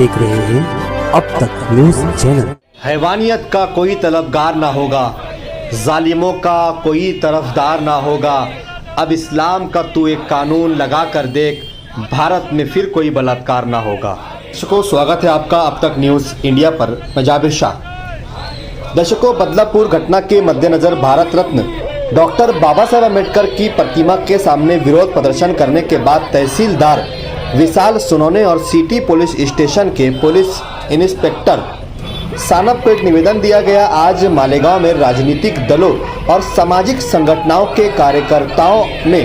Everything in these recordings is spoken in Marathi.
देख रहे हैं अब तक न्यूज़ चैनल। हैवानियत का कोई तलबगार ना होगा जालिमों का कोई तरफदार ना होगा। अब इस्लाम का तू एक कानून लगा कर देख भारत में फिर कोई बलात्कार ना होगा। दर्शकों स्वागत है आपका अब तक न्यूज़ इंडिया पर मैं जाबिर शाह। दर्शकों बदलापुर घटना के मद्देनजर भारत रत्न डॉक्टर बाबा साहेब अंबेडकर की प्रतिमा के सामने विरोध प्रदर्शन करने के बाद तहसीलदार विशाल सुनोने और सिटी पुलिस स्टेशन के पुलिस इंस्पेक्टर। सानप को एक निवेदन दिया गया, आज मालेगांव में राजनीतिक दलों और सामाजिक संगठनों के कार्यकर्ताओं ने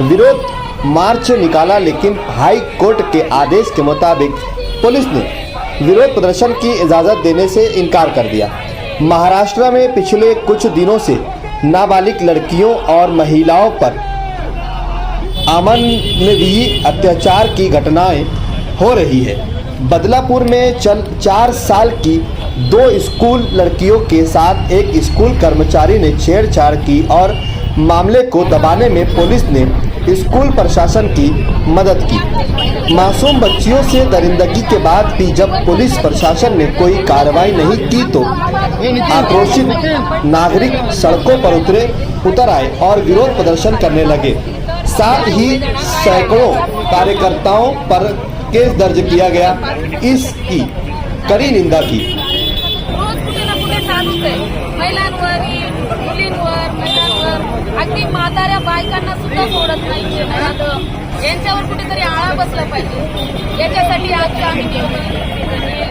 विरोध मार्च निकाला, लेकिन हाई कोर्ट के आदेश के मुताबिक पुलिस ने विरोध प्रदर्शन की इजाज़त देने से इनकार कर दिया। महाराष्ट्र में पिछले कुछ दिनों से नाबालिग लड़कियों और महिलाओं पर अमन में भी अत्याचार की घटनाएँ हो रही है। बदलापुर में चल चार साल की दो स्कूल लड़कियों के साथ एक स्कूल कर्मचारी ने छेड़छाड़ की और मामले को दबाने में पुलिस ने स्कूल प्रशासन की मदद की। मासूम बच्चियों से दरिंदगी के बाद भी जब पुलिस प्रशासन ने कोई कार्रवाई नहीं की तो आक्रोशित नागरिक सड़कों पर उतरे, उतर आए और विरोध प्रदर्शन करने लगे। साथ ही सैकड़ों कार्यकर्ताओं पर केस दर्ज किया गया। इसकी कड़ी निंदा की। अगदी म्हाताऱ्या बायकांना सुद्धा सोडत नाही बसला पाहिजे याच्यासाठी आज आम्ही निवेदन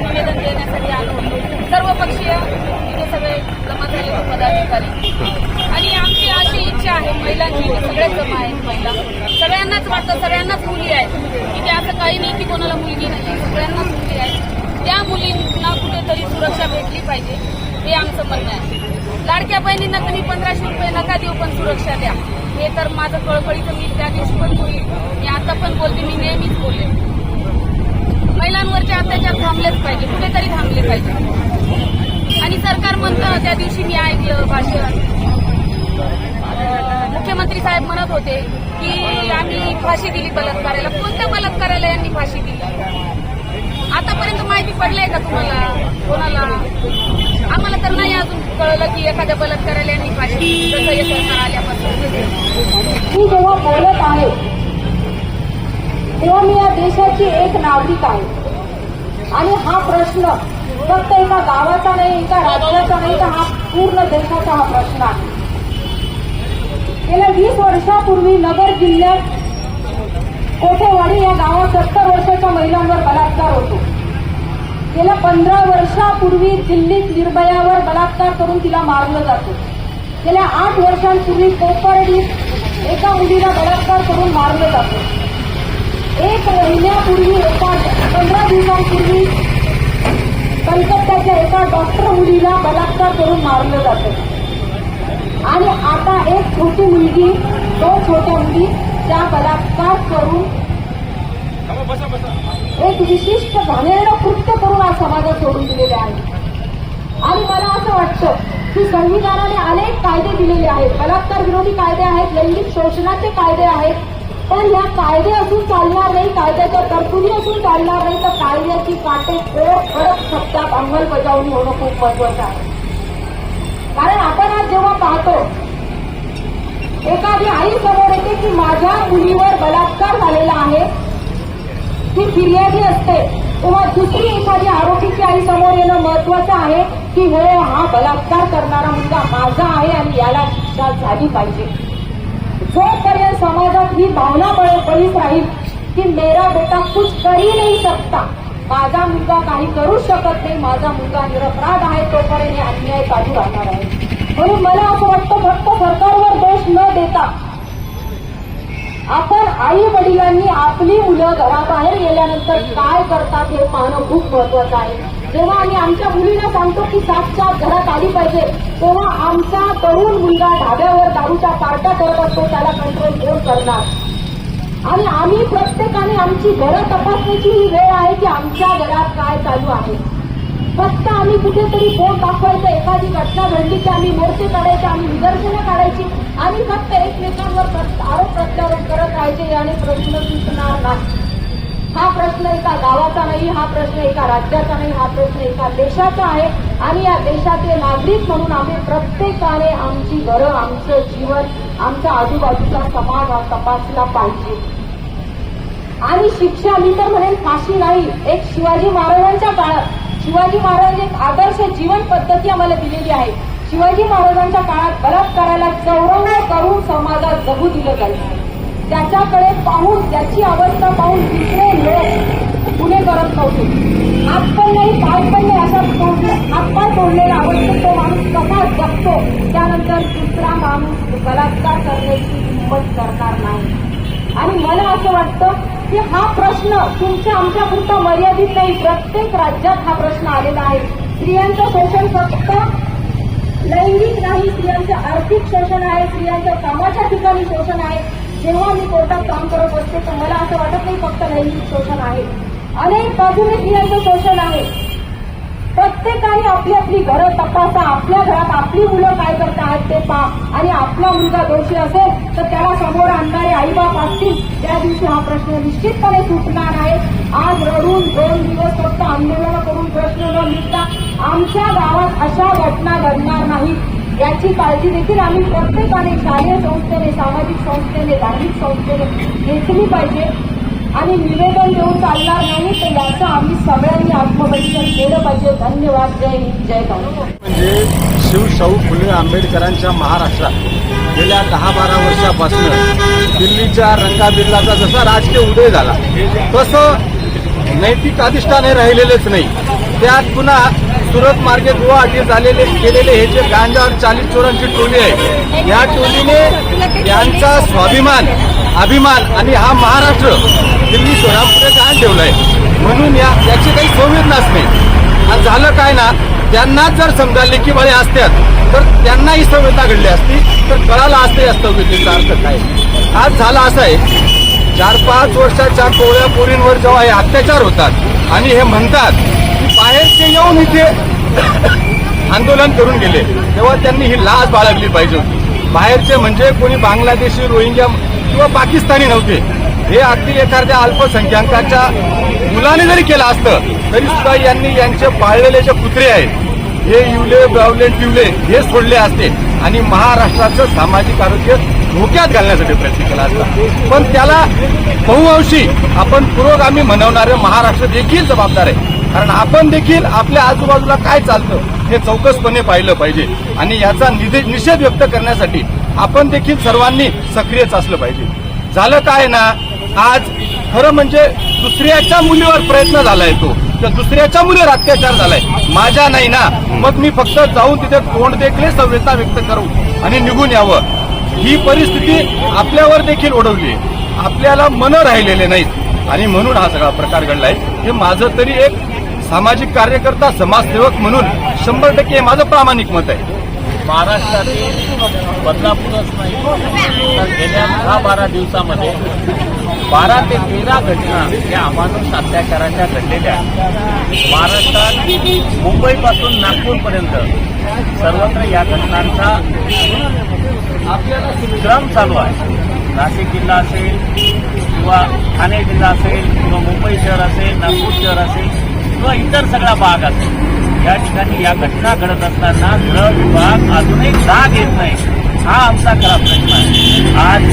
निवेदन देण्यासाठी आलो होतो सर्व पक्षीय सगळे जमा पदाधिकारी आणि इच्छा आहे महिलांची सगळ्याच सगळे जमा आहेत महिला. सगळ्यांनाच वाटतं सगळ्यांनाच मुली आहेत. इथे असं काही नाही की कोणाला मुलगी नाही सगळ्यांनाच मुली आहेत. त्या मुलींना कुठेतरी सुरक्षा भेटली पाहिजे हे आमचं म्हणणं आहे. लाडक्या बहिणींना तुम्ही पंधराशे रुपये नका देऊ पण सुरक्षा द्या. हे तर माझं कळकळीचं मी त्या दिवशी पण बोलली. मी आता पण बोलते मी नेहमीच बोलले. महिलांवरचे अत्याचार थांबलेच पाहिजे कुठेतरी थांबले पाहिजे. आणि सरकार म्हणतं त्या दिवशी मी ऐकलं भाषण. मुख्यमंत्री साहेब म्हणत होते की आम्ही फाशी दिली बलात्काराला. कोणत्या बलात्काराला यांनी फाशी दिली? आतापर्यंत माहिती पडलंय का तुम्हाला? कोणाला? आम्हाला तर नाही अजून कळलं की एखाद्या बलात्काराला यांनी फाशी दिली. जसं हे सरकार आल्यापासून. मी जेव्हा बोलत आहे तेव्हा मी या देशाची एक नागरिक आहे. आणि हा प्रश्न फक्त एका गावाचा नाही एका राज्याचा नाही तर हा पूर्ण देशाचा हा प्रश्न आहे. गेल्या वीस वर्षापूर्वी नगर जिल्ह्यात कोठेवाडी या गावात सत्तर वर्षाच्या महिलांवर बलात्कार होतो. गेल्या पंधरा वर्षापूर्वी दिल्लीत निर्भयावर बलात्कार करून तिला मारलं जातं. गेल्या आठ वर्षांपूर्वी कोपर्डीत एका मुलीला बलात्कार करून मारलं जातं. एक महिन्यापूर्वी एका पंधरा दिवसांपूर्वी कलकत्त्याच्या एका डॉक्टर मुलीला बलात्कार करून मारलं जातं. आणि आता एक छोटी मुलगी दोन छोट्या मुली त्या बलात्कार करून एक विशिष्ट घाणेरडं कृत्य करून आज समाजात सोडून दिलेले आहे. आणि मला असं वाटतं की संविधानाने अनेक कायदे दिलेले आहेत. बलात्कार विरोधी कायदे आहेत लैंगिक शोषणाचे कायदे आहेत. पण या कायदे असून चालणार नाही कायद्याच्या तरतुदी असून चालणार नाही तर कायद्याची काटेकोर कडक शब्दात अंमलबजावणी होणं खूप महत्वाचं आहे. कारण आपण आज जेव्हा पाहतो एखादी आई समोर येते की माझ्या मुलीवर बलात्कार झालेला आहे. ती फिर्यादी असते. तेव्हा दुसरी एखादी आरोपीची आई समोर येणं महत्वाचं आहे की हो हा बलात्कार करणारा मुलगा माझा आहे आणि याला शिक्षा झाली पाहिजे. जोपर्यंत समाजात ही भावना बळ- बळीच राहील की मेरा बेटा कुछ करी नाही सकता माझा मुलगा काही करू शकत नाही माझा मुलगा निरपराध आहे तोपर्यंत हे अन्याय चालू राहणार आहे. म्हणून मला असं वाटतं फक्त सरकारवर दोष न देता आपण आई वडिलांनी आपली मुलं घराबाहेर गेल्यानंतर काय करतात हे पाहणं खूप महत्वाचं आहे. जेव्हा आम्ही आमच्या मुलींना सांगतो की सातच्या घरात आली पाहिजे तेव्हा आमचा तरुण मुलगा ढाब्यावर दारूच्या पार्ट्या करत असतो त्याला कंट्रोल कोण करणार? आणि आम्ही प्रत्येकाने आमची घरं तपासण्याची ही वेळ आहे की आमच्या घरात काय चालू आहे. फक्त आम्ही कुठेतरी बोट दाखवायचं एखादी घटना घडली की आम्ही मोर्चे काढायचे आम्ही निदर्शनं काढायची आणि फक्त एकमेकांवर आरोप प्रत्यारोप करत राहायचे याने प्रश्न सुटणार नाही. हा प्रश्न एका गावाचा नाही हा प्रश्न एका राज्याचा नाही हा प्रश्न एका देशाचा आहे. आणि या देशाचे नागरिक म्हणून आम्ही प्रत्येकाने आमची घरं आमचं जीवन आमच्या आजूबाजूचा समाज हा तपासला पाहिजे. आणि शिक्षा मी तर म्हणेन फाशी नाही. एक शिवाजी महाराजांच्या काळात शिवाजी महाराज एक आदर्श जीवन पद्धती आम्हाला दिलेली आहे. शिवाजी महाराजांच्या काळात बलात्काराला चौरंग करून समाजात जगू दिलं जायचं त्याच्याकडे पाहून त्याची अवस्था पाहून दुसरे लोक गुन्हे करत नव्हते. हात पण नाही पाय पण नाही अशा तोडले हातपाय तोडलेल्या अवस्थेत त्यानंतर दुसरा माणूस बलात्कार करण्याची हिंमत करणार नाही. आणि मला असं वाटतं की हा प्रश्न तुमच्या आमच्यापुरता मर्यादित नाही. प्रत्येक राज्यात हा प्रश्न आलेला आहे. स्त्रियांचं शोषण फक्त लैंगिक नाही स्त्रियांचं आर्थिक शोषण आहे स्त्रियांचं कामाच्या ठिकाणी शोषण आहे. जेव्हा मी कोर्टात काम करत असते तर मला असं वाटत नाही फक्त लैंगिक शोषण आहे. अनेक बाजूने स्त्रियांचं शोषण आहे. प्रत्येकाने आपली आपली घरं तपासा. आपल्या घरात आपली मुलं काय करतात ते पहा. आणि आपला मुलगा दोषी असेल तर त्याला समोर आणणारे आईबाप असतील त्या दिवशी हा प्रश्न निश्चितपणे सुटणार आहे. आज रडून दोन दिवस फक्त आंदोलन करून प्रश्न न निघता आमच्या गावात अशा घटना घडणार नाहीत याची काळजी देखील आम्ही प्रत्येकाने शालेय संस्थेने सामाजिक संस्थेने धार्मिक संस्थेने घेतली पाहिजे. आणि निवेदन देऊन चालणार नाही तर याचं आम्ही सगळ्यांनी आत्मपरीक्षण केलं पाहिजे. धन्यवाद. जय हिंद जय भारत म्हणजे शिवशाहू फुले आंबेडकरांच्या महाराष्ट्रात गेल्या दहा बारा वर्षापासून दिल्लीच्या रंगाबिल्लाचा जसा राजकीय उदय झाला तसं नैतिक अधिष्ठान हे राहिलेलेच नाही. त्यात पुन्हा सुरत मार्गे गुवाहाटी झालेले केलेले हे जे गांजा चालीस चोरांची टोली आहे या टोलीने त्यांचा स्वाभिमान अभिमान आणि हा महाराष्ट्र दिल्ली शहरापुढे काय ठेवलाय? म्हणून या याची काही संवेदनाच नाही आणि झालं काय ना त्यांना जर समजा लेखी बळे असत्यात तर त्यांनाही संवेदना घडली असती तर कळाला असते या संवेदनेचा अर्थ काय. आज झाला असं आहे चार पाच वर्षाच्या कोवळ्या पोरींवर जेव्हा हे अत्याचार होतात आणि हे म्हणतात की बाहेरचे येऊन इथे आंदोलन करून गेले तेव्हा त्यांनी ही लाज बाळगली पाहिजे होती. बाहेरचे म्हणजे कोणी बांगलादेशी रोहिंग्या किंवा पाकिस्तानी नव्हते. हे अगदी एखाद्या अल्पसंख्याकाच्या मुलाने जरी केलं असतं तरी सुद्धा यांनी यांचे पाळलेले जे कुत्रे आहेत हे इवले ब्रावले टिवले हे सोडले असते. आणि महाराष्ट्राचं सामाजिक आरोग्य धोक्यात घालण्यासाठी प्रयत्न केला असता. पण त्याला बहुअंशी आपण पुरोगामी म्हणवणारे महाराष्ट्र देखील जबाबदार आहे. कारण आपण देखील आपल्या आजूबाजूला काय चालतं हे चौकसपणे पाहिलं पाहिजे. आणि याचा निधे- निषेध व्यक्त करण्यासाठी आपण देखील सर्वांनी सक्रियच असलं पाहिजे. झालं काय ना आज खरं म्हणजे दुसऱ्याच्या मुलीवर प्रयत्न झालाय तो. तर दुसऱ्याच्या मुलीवर अत्याचार झालाय. माझ्या नाही ना मग मी फक्त जाऊन तिथे तोंड देखले संवेदना व्यक्त करू आणि निघून यावं. ही परिस्थिती आपल्यावर देखील ओढवली आपल्याला मन राहिलेले नाहीत. आणि म्हणून हा सगळा प्रकार घडलाय. हे माझं तरी एक सामाजिक कार्यकर्ता समाजसेवक म्हणून शंभर टक्के माझं प्रामाणिक मत आहे. महाराष्ट्रातील बदलापूरच नाही. तर गेल्या दहा बारा दिवसामध्ये बारा ते तेरा घटना या अमानुष अत्याचाराच्या घडलेल्या महाराष्ट्रात मुंबईपासून नागपूरपर्यंत सर्वत्र या घटनांचा क्रम चालू आहे. नाशिक जिल्हा असेल किंवा ठाणे जिल्हा असेल किंवा मुंबई शहर असेल नागपूर शहर असेल किंवा इतर सगळा भाग असेल. या ठिकाणी या घटना घडत असताना गृह विभाग अजूनही जाग येत नाही. हा आमचा खरा प्रश्न आहे. आज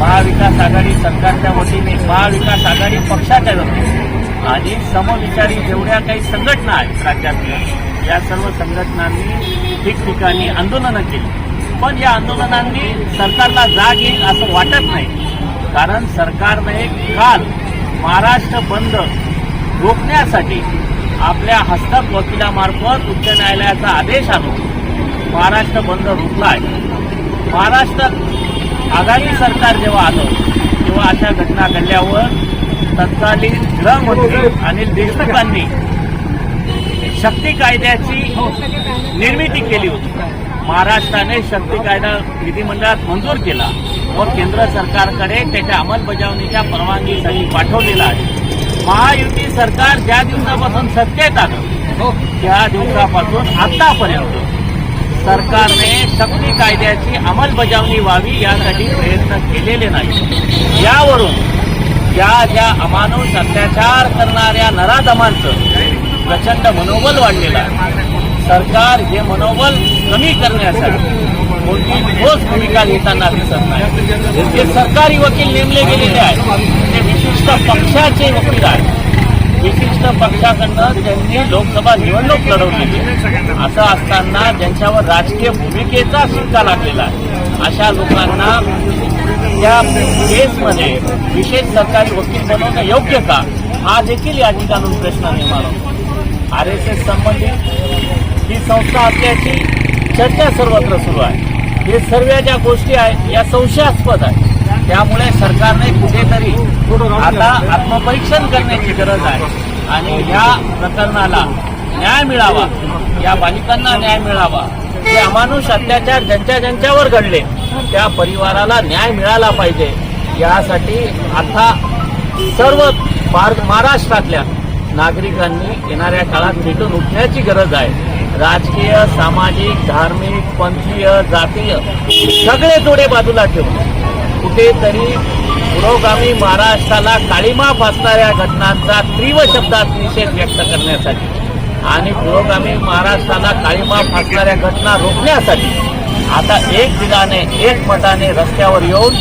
महाविकास आघाडी सरकारच्या वतीने महाविकास आघाडी पक्षाच्या वतीने आणि समविचारी जेवढ्या काही संघटना आहेत राज्यातल्या या सर्व संघटनांनी ठिकठिकाणी आंदोलनं केली. पण या आंदोलनांनी सरकारला जाग येईल असं वाटत नाही. कारण सरकारने काल महाराष्ट्र बंद रोखण्यासाठी आपल्या हस्तक वकिलामार्फत उच्च न्यायालयाचा आदेश आणून महाराष्ट्र बंद रोखलाय महाराष्ट्र आघाडी सरकार जेव्हा आलं तेव्हा अशा घटना घडल्यावर तत्कालीन गृहमंत्री अनिल देशमुखांनी शक्ती कायद्याची निर्मिती केली होती. महाराष्ट्राने शक्ती कायदा विधिमंडळात मंजूर केला व केंद्र सरकारकडे त्याच्या अंमलबजावणीच्या परवानगीसाठी पाठवलेला आहे. महायुती सरकार ज्या दिवसापासून सत्तेत आलं त्या दिवसापासून आतापर्यंत सरकारने शक्ती कायद्याची अंमलबजावणी व्हावी यासाठी प्रयत्न केलेले नाही यावरून ज्या ज्या अमानुष अत्याचार करणाऱ्या नराधमांचं प्रचंड मनोबल वाढलेलं आहे. सरकार हे मनोबल कमी करण्यासाठी कोणती ठोस भूमिका घेताना दिसत नाही. जे सरकारी वकील नेमले गेलेले आहेत. विशिष्ट पक्षाचे वकील आहेत. विशिष्ट पक्षाकडनं त्यांनी लोकसभा निवडणूक लढवलेली असं असताना ज्यांच्यावर राजकीय भूमिकेचा शिक्का लागलेला आहे. अशा लोकांना त्या केसमध्ये विशेष सरकारी वकील बनवणं योग्य का? हा देखील या ठिकाणून प्रश्न निर्माण होतो. आर एस एस संबंधित ही संस्था असल्याची चर्चा सर्वत्र सुरू आहे. हे सर्व ज्या गोष्टी आहेत या संशयास्पद आहेत. त्यामुळे सरकारने कुठेतरी आता आत्मपरीक्षण करण्याची गरज आहे. आणि या प्रकरणाला न्याय मिळावा या बालिकांना न्याय मिळावा ते अमानुष अत्याचार ज्यांच्या ज्यांच्यावर घडले त्या परिवाराला न्याय मिळाला पाहिजे. यासाठी आता सर्व महाराष्ट्रातल्या नागरिकांनी येणाऱ्या काळात भेटून उठण्याची गरज आहे. राजकीय सामाजिक धार्मिक पंथीय जातीय सगळे जोडे बाजूला ठेवून कुठेतरी पुरोगामी महाराष्ट्राला काळीमा फासणाऱ्या घटनांचा तीव्र शब्दात निषेध व्यक्त करण्यासाठी आणि पुरोगामी महाराष्ट्राला काळीमा फासणाऱ्या घटना रोखण्यासाठी आता एक दिलाने एक मताने रस्त्यावर येऊन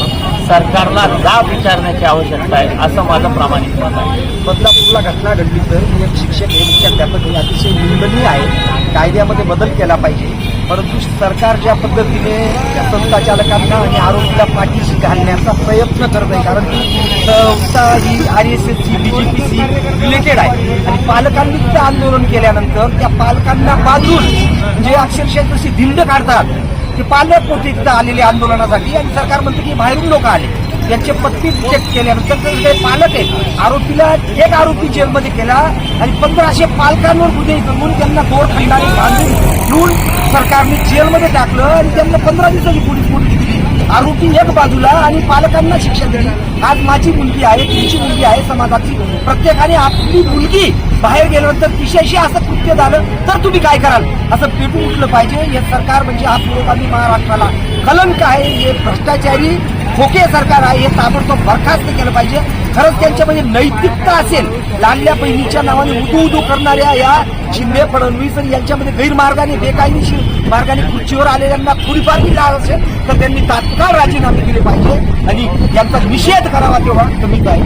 सरकारला जाब विचारण्याची आवश्यकता आहे असं माझं प्रामाणिक मत आहे. बदलापूरला घटना घडली तर एक शिक्षक हे मुख्याध्यापक हे अतिशय निंदनीय आहे. कायद्यामध्ये बदल केला पाहिजे. परंतु सरकार ज्या पद्धतीने त्या संस्थाचालकांना आणि आरोपीला पाठीशी घालण्याचा प्रयत्न करत आहे कारण की संस्था ही आर एस एसची बी जे पीशी रिलेटेड आहे. आणि पालकांनी तिथं आंदोलन केल्यानंतर त्या पालकांना बाजून म्हणजे अक्षरशः जशी धिंड काढतात ते पालक होते तिथं आलेले आंदोलनासाठी आणि सरकार म्हणते की बाहेरून लोक आले. याचे पत्ती चेक केल्यानंतर ते पालक आहेत आरोपीला एक आरोपी जेलमध्ये केला आणि पंधराशे पालकांवर गुन्हे करून त्यांना दोरखंडाने बांधून घेऊन सरकारने जेलमध्ये टाकलं आणि त्यांना पंधरा दिवसाची पोलीस मुलगी दिली. आरोपी एक बाजूला आणि पालकांना शिक्षा दिली. आज माझी मुलगी आहे तुमची मुलगी आहे समाजाची. प्रत्येकाने आपली मुलगी बाहेर गेल्यानंतर तिच्याशी असं कृत्य झालं तर तुम्ही काय कराल? असं पेटून उठलं पाहिजे. हे सरकार म्हणजे हा पुरोगामी महाराष्ट्राला. कलंक आहे हे भ्रष्टाचारी खोके सरकार आहे हे ताबडतोब बरखास्त केलं पाहिजे. खरंच त्यांच्यामध्ये नैतिकता असेल. लाडल्या बहिणीच्या नावाने उदू उदू करणाऱ्या या शिंदे फडणवीस यांच्यामध्ये गैरमार्गाने बेकायदेशीर मार्गाने खुर्चीवर आलेल्यांना थोडीफार दिला असेल तर त्यांनी तात्काळ राजीनामे दिले पाहिजे आणि यांचा निषेध करावा तेव्हा कमी काय